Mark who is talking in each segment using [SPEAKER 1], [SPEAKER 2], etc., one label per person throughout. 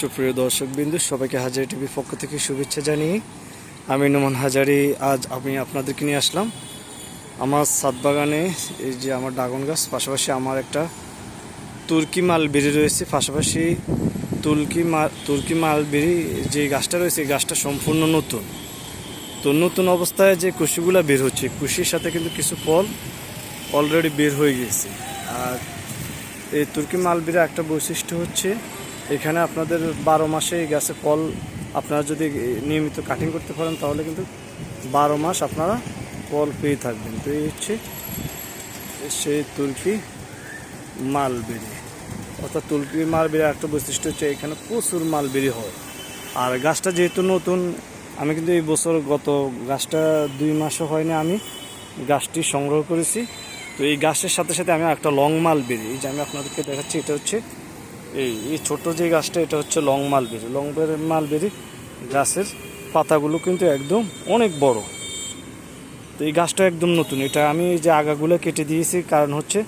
[SPEAKER 1] সুপ্রিয় দর্শক বিন্দু সবাইকে হাজারি টিভির পক্ষ থেকে শুভেচ্ছা জানিয়ে আমি নোমান হাজারি। আজ আমি আপনাদেরকে নিয়ে আসলাম আমার সাত বাগানে এই যে আমার ড্রাগন গাছ, পাশাপাশি আমার একটা তুর্কি মালবেরি রয়েছে, পাশাপাশি তুর্কি মাল তুর্কি মালবেরি যে গাছটা রয়েছে, এই গাছটা সম্পূর্ণ নতুন। তো নতুন অবস্থায় যে কুশিগুলো বের হচ্ছে কুশির সাথে কিন্তু কিছু ফল অলরেডি বের হয়ে গেছে আর এই তুর্কি মালবিরা একটা বৈশিষ্ট্য হচ্ছে এখানে আপনাদের বারো মাসে গাছে ফল আপনারা যদি নিয়মিত কাটিং করতে পারেন, তাহলে কিন্তু বারো মাস আপনারা ফল পেয়ে থাকবেন। তো এই হচ্ছে সেই তুর্কি মালবেরি। অর্থাৎ তুর্কি মালবেরি একটা বৈশিষ্ট্য হচ্ছে এখানে প্রচুর মালবেরি হয়। আর গাছটা যেহেতু নতুন, আমি কিন্তু এই বছর গত গাছটা দুই মাসও হয়নি, আমি গাছটি সংগ্রহ করেছি। তো এই গাছের সাথে সাথে আমি একটা লং মালবেরি, এই যে আমি আপনাদেরকে দেখাচ্ছি, এটা হচ্ছে এই এই ছোট যে গাছটা, এটা হচ্ছে লং মালবেরি। লং মালবেরি গাছের পাতাগুলো কিন্তু একদম অনেক বড়। তো এই গাছটা একদম নতুন। এটা আমি এই যে আগাগুলো কেটে দিয়েছি, কারণ হচ্ছে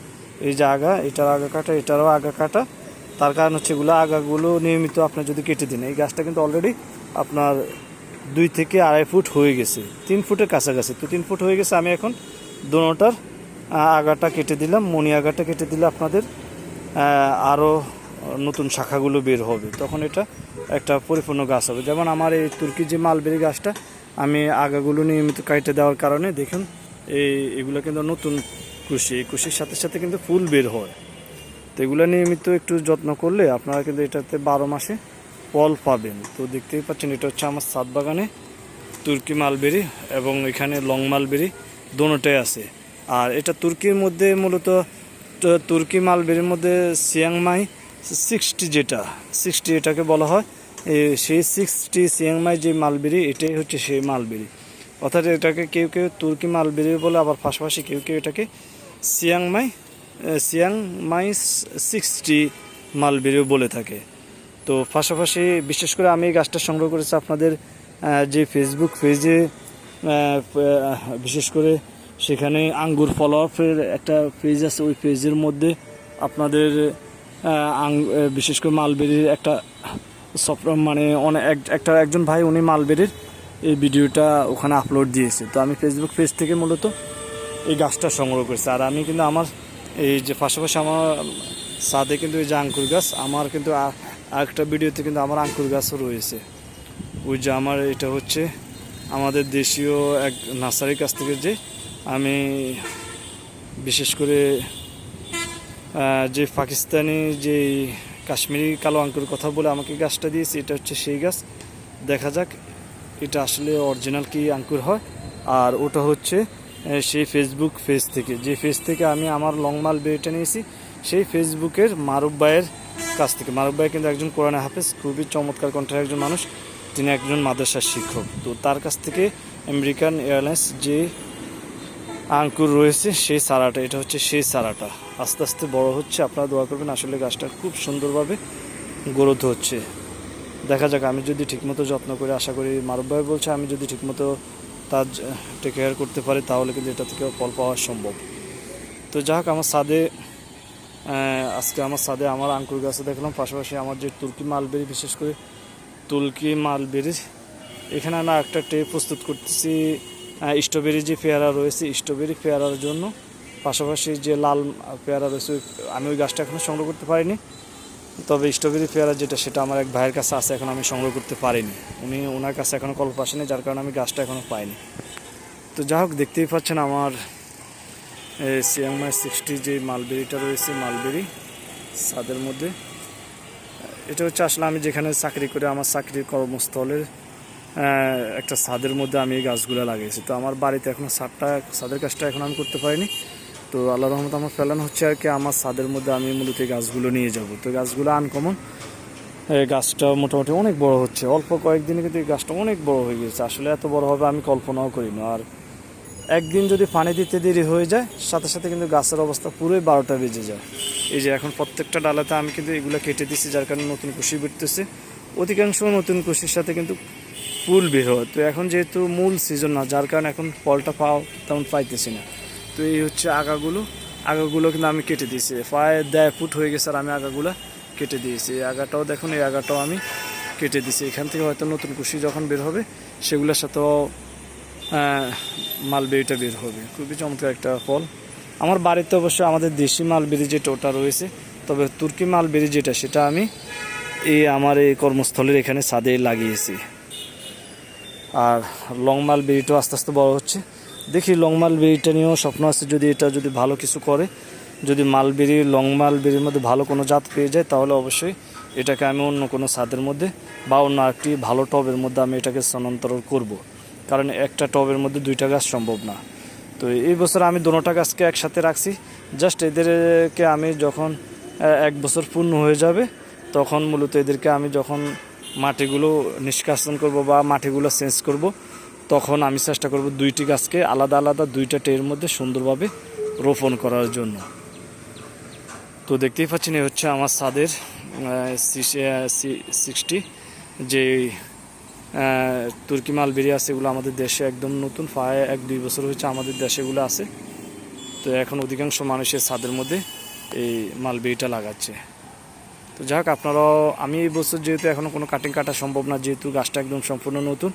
[SPEAKER 1] এই যে আগা, এটার আগা কাটা, এটারও আগা কাটা। তার কারণ হচ্ছে এগুলো আগাগুলো নিয়মিত আপনার যদি কেটে দিন, এই গাছটা কিন্তু অলরেডি আপনার দুই থেকে আড়াই ফুট হয়ে গেছে, তিন ফুটের কাছাকাছি। তো তিন ফুট হয়ে গেছে, আমি এখন দোনোটার আগাটা কেটে দিলাম। মনি আগাটা কেটে দিলে আপনাদের আরও নতুন শাখাগুলো বের হবে, তখন এটা একটা পরিপূর্ণ গাছ হবে। যেমন আমার এই তুর্কি যে মালবেরি গাছটা, আমি আগাগুলো নিয়মিত কাটে দেওয়ার কারণে দেখুন, এই, এগুলো কিন্তু নতুন কুশি এই কুশির সাথে সাথে কিন্তু ফুল বের হয়। তো এগুলো নিয়মিত একটু যত্ন করলে আপনারা কিন্তু এটাতে বারো মাসে ফল পাবেন। তো দেখতেই পাচ্ছেন, এটা হচ্ছে আমার সাত বাগানে তুর্কি মালবেরি এবং এখানে লং মালবেরি দোনোটাই আছে। আর এটা তুর্কির মধ্যে মূলত তুর্কি মালবেরির মধ্যে সিয়াংমাই সিক্সটি যেটা সিক্সটি এটাকে বলা হয়। সেই সিক্সটি সিয়াংমাই যে মালবেরি, এটাই হচ্ছে সেই মালবেরি। অর্থাৎ এটাকে কেউ কেউ তুর্কি মালবেরি বলে, আবার পাশাপাশি কেউ কেউ এটাকে সিয়াংমাই সিয়াংমাই সিক্সটি মালবেরিও বলে থাকে। তো পাশাপাশি বিশেষ করে আমি এই গাছটা সংগ্রহ করেছি আপনাদের যে ফেসবুক পেজে বিশেষ করে সেখানে আঙ্গুর ফলোয়াপের একটা পেজ আছে, ওই পেজের মধ্যে আপনাদের বিশেষ করে মালবেরির একটা সফট মানে অনেক এক- একটা একজন ভাই উনি মালবেরির এই ভিডিওটা ওখানে আপলোড দিয়েছে। তো আমি ফেসবুক পেজ থেকে মূলত এই গাছটা সংগ্রহ করেছি। আর আমি কিন্তু আমার এই যে পাশাপাশি আমার সাদে কিন্তু এই যে আঙ্কুর গাছ, আমার কিন্তু আরেকটা ভিডিওতে কিন্তু আমার আঙ্কুর গাছও রয়েছে। ওই যে আমার এটা হচ্ছে আমাদের দেশীয় এক নার্সারির কাছ থেকে যে আমি বিশেষ করে যে পাকিস্তানি যে কাশ্মীরি কালো আঙ্কুর কথা বলে আমাকে গাছটা দিয়েছে, এটা হচ্ছে সেই গাছ। দেখা যাক, এটা আসলে অরিজিনাল কি আঙ্কুর হয়। আর ওটা হচ্ছে সেই ফেসবুক পেজ থেকে। যে পেজ থেকে আমি আমার লং মাল বেরিটা নিয়েছি, সেই ফেসবুকের মারুফ ভাইয়ের কাছ থেকে। মারুফ ভাই কিন্তু একজন কোরআনে হাফেজ, খুবই চমৎকার কণ্ঠের একজন মানুষ। তিনি একজন মাদ্রাসার শিক্ষক। তো তার কাছ থেকে আমেরিকান এয়ারলাইন্স যে আঙ্কুর রয়েছে, সেই চারাটা এটা হচ্ছে সেই চারাটা আস্তে আস্তে বড় হচ্ছে, আপনারা দোয়া করবেন, আসলে গাছটা খুব সুন্দরভাবে গ্রোথ হচ্ছে। দেখা যাক, আমি যদি ঠিকমতো যত্ন করে, আশা করি মারুফ ভাই বলছে, আমি যদি ঠিকমতো তার টেক কেয়ার করতে পারি, তাহলে কিন্তু এটা থেকে ফল পাওয়া সম্ভব। তো যাই হোক, আমার সাদে আজকে আমার সাদে আমার আঙ্কুর গাছে দেখলাম, পাশাপাশি আমার যে তুর্কি মালবেরি, বিশেষ করে তুর্কি মালবেরি এখানে আমরা একটা ট্রে প্রস্তুত করতেছি স্ট্রবেরি যে পেয়ারা রয়েছে, স্ট্রবেরি পেয়ারার জন্য। পাশাপাশি যে লাল পেয়ারা রয়েছে আমি ওই গাছটা এখনও সংগ্রহ করতে পারিনি। তবে স্ট্রবেরি পেয়ারা যেটা, সেটা আমার এক ভাইয়ের কাছে আছে, এখন আমি সংগ্রহ করতে পারিনি। উনি ওনার কাছে এখনও কল্প আসেনি যার কারণে আমি গাছটা এখনও পাইনি। তো যাই হোক, দেখতেই পাচ্ছেন আমার সিএমআই সিক্সটি যে মালবেরিটা রয়েছে, মালবেরি সাদের মধ্যে। এটা হচ্ছে আসলে আমি যেখানে চাকরি করে, আমার চাকরির কর্মস্থলের একটা ছাদের মধ্যে আমি এই গাছগুলো লাগিয়েছি তো আমার বাড়িতে এখনও ছাদটা, ছাদের কাজটা এখন আমি করতে পারিনি। তো আল্লাহ রহমত আমার প্ল্যান হচ্ছে আর কি, আমার ছাদের মধ্যে আমি মূলত এই গাছগুলো নিয়ে যাব। তো গাছগুলো আনকমন এই গাছটা মোটামুটি অনেক বড় হচ্ছে। অল্প কয়েকদিনে কিন্তু এই গাছটা অনেক বড় হয়ে গেছে আসলে এত বড় হবে আমি কল্পনাও করি না। আর একদিন যদি পানি দিতে দেরি হয়ে যায়, সাথে সাথে কিন্তু গাছের অবস্থা পুরোই বারোটা বেজে যায়। এই যে এখন প্রত্যেকটা ডালাতে আমি কিন্তু এগুলো কেটে দিচ্ছি যার কারণে নতুন কুশি বেরতেছে। অধিকাংশ নতুন কুশির সাথে কিন্তু ফুল বের হয় তো এখন যেহেতু মূল সিজন না, যার কারণে এখন ফলটা পাও তেমন পাইতেছি না। তো এই হচ্ছে আগাগুলো। আগাগুলো কিন্তু আমি কেটে দিয়েছি। প্রায় দেড় ফুট হয়ে গেছে আর আমি আগাগুলো কেটে দিয়েছি। এই আগাটাও দেখুন, এই আগাটাও আমি কেটে দিয়েছি। এখান থেকে হয়তো নতুন কুশি যখন বের হবে, সেগুলোর সাথেও মালবেরিটা বের হবে। খুবই চমৎকার একটা ফল। আমার বাড়িতে অবশ্য আমাদের দেশি মালবেরি যেটা ওটা রয়েছে, তবে তুর্কি মালবেরি যেটা, সেটা আমি এই আমার এই কর্মস্থলের এখানে ছাদে লাগিয়েছি। আর লং মাল বেরিটাও আস্তে আস্তে বড় হচ্ছে। দেখি লং মাল বেরিটা নিয়েও স্বপ্ন আছে যদি এটা যদি ভালো কিছু করে। যদি মালবেরি লং মালবেরির মধ্যে ভালো কোনো জাত পেয়ে যায়, তাহলে অবশ্যই এটাকে আমি অন্য কোনো ছাদের মধ্যে বা অন্য একটি ভালো টবের মধ্যে আমি এটাকে স্থানান্তর করব। কারণ একটা টবের মধ্যে দুইটা গাছ সম্ভব না। তো এই বছর আমি দোনোটা গাছকে একসাথে রাখছি। জাস্ট এদেরকে আমি যখন এক বছর পূর্ণ হয়ে যাবে, তখন মূলত এদেরকে আমি যখন মাটিগুলো নিষ্কাশন করব বা মাটিগুলো চেঞ্জ করব, তখন আমি চেষ্টা করব দুইটি গাছকে আলাদা আলাদা দুইটা টের মধ্যে সুন্দরভাবে রোপণ করার জন্য। তো দেখতেই পাচ্ছেন, এই হচ্ছে আমার ছাদের সিক্সটি যে তুর্কি মালবেরি আছে, এগুলো আমাদের দেশে একদম নতুন, প্রায় এক দুই বছর হয়েছে আমাদের দেশে এগুলো আছে। তো এখন অধিকাংশ মানুষের ছাদের মধ্যে এই মালবেরিটা লাগাচ্ছে। তো যাক, আপনারাও, আমি এই বছর যেহেতু এখনও কোনো কাটিং কাটা সম্ভব না, যেহেতু গাছটা একদম সম্পূর্ণ নতুন,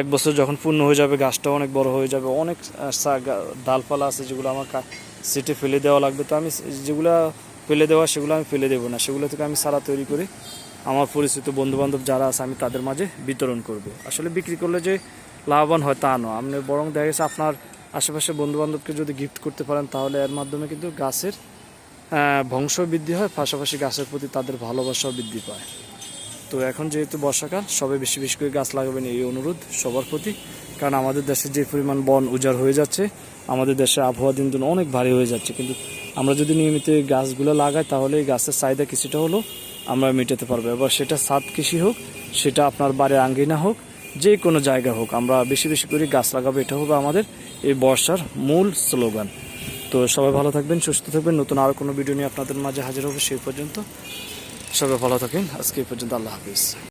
[SPEAKER 1] এক বছর যখন পূর্ণ হয়ে যাবে গাছটা অনেক বড় হয়ে যাবে, অনেক ডালপালা আছে যেগুলো আমার সিটে ফেলে দেওয়া লাগবে, তো আমি যেগুলো ফেলে দেওয়া, সেগুলো আমি ফেলে দেবো না, সেগুলো থেকে আমি সারা তৈরি করে আমার পরিচিত বন্ধুবান্ধব যারা আছে, আমি তাদের মাঝে বিতরণ করব। আসলে বিক্রি করলে যে লাভবান হয় তা নয়, আপনি বরং দেখা গেছে আপনার আশেপাশে বন্ধুবান্ধবকে যদি গিফট করতে পারেন, তাহলে এর মাধ্যমে কিন্তু গাছের বংশ বৃদ্ধি হয়, পাশাপাশি গাছের প্রতি তাদের ভালোবাসাও বৃদ্ধি পায়। তো এখন যেহেতু বর্ষাকাল, সবাই বেশি বেশি করে গাছ লাগাবেন এই অনুরোধ সবার প্রতি। কারণ আমাদের দেশে যে পরিমাণ বন উজাড় হয়ে যাচ্ছে, আমাদের দেশে আবহাওয়া দিন দিন অনেক ভারী হয়ে যাচ্ছে। কিন্তু আমরা যদি নিয়মিত এই গাছগুলো লাগাই, তাহলে এই গাছের চাহিদা কিছুটা হলেও আমরা মেটাতে পারব। এবার সেটা সাত কৃষি হোক, সেটা আপনার বাড়ির আঙ্গিনা হোক, যে কোনো জায়গা হোক, আমরা বেশি বেশি করে গাছ লাগাবো, এটা হবে আমাদের এই বর্ষার মূল স্লোগান। তো সবাই ভালো থাকবেন, সুস্থ থাকবেন। নতুন আরও কোনো ভিডিও নিয়ে আপনাদের মাঝে হাজির হবে সেই পর্যন্ত। সবাই ভালো থাকেন। আজকে এই পর্যন্ত আল্লাহ হাফিজ।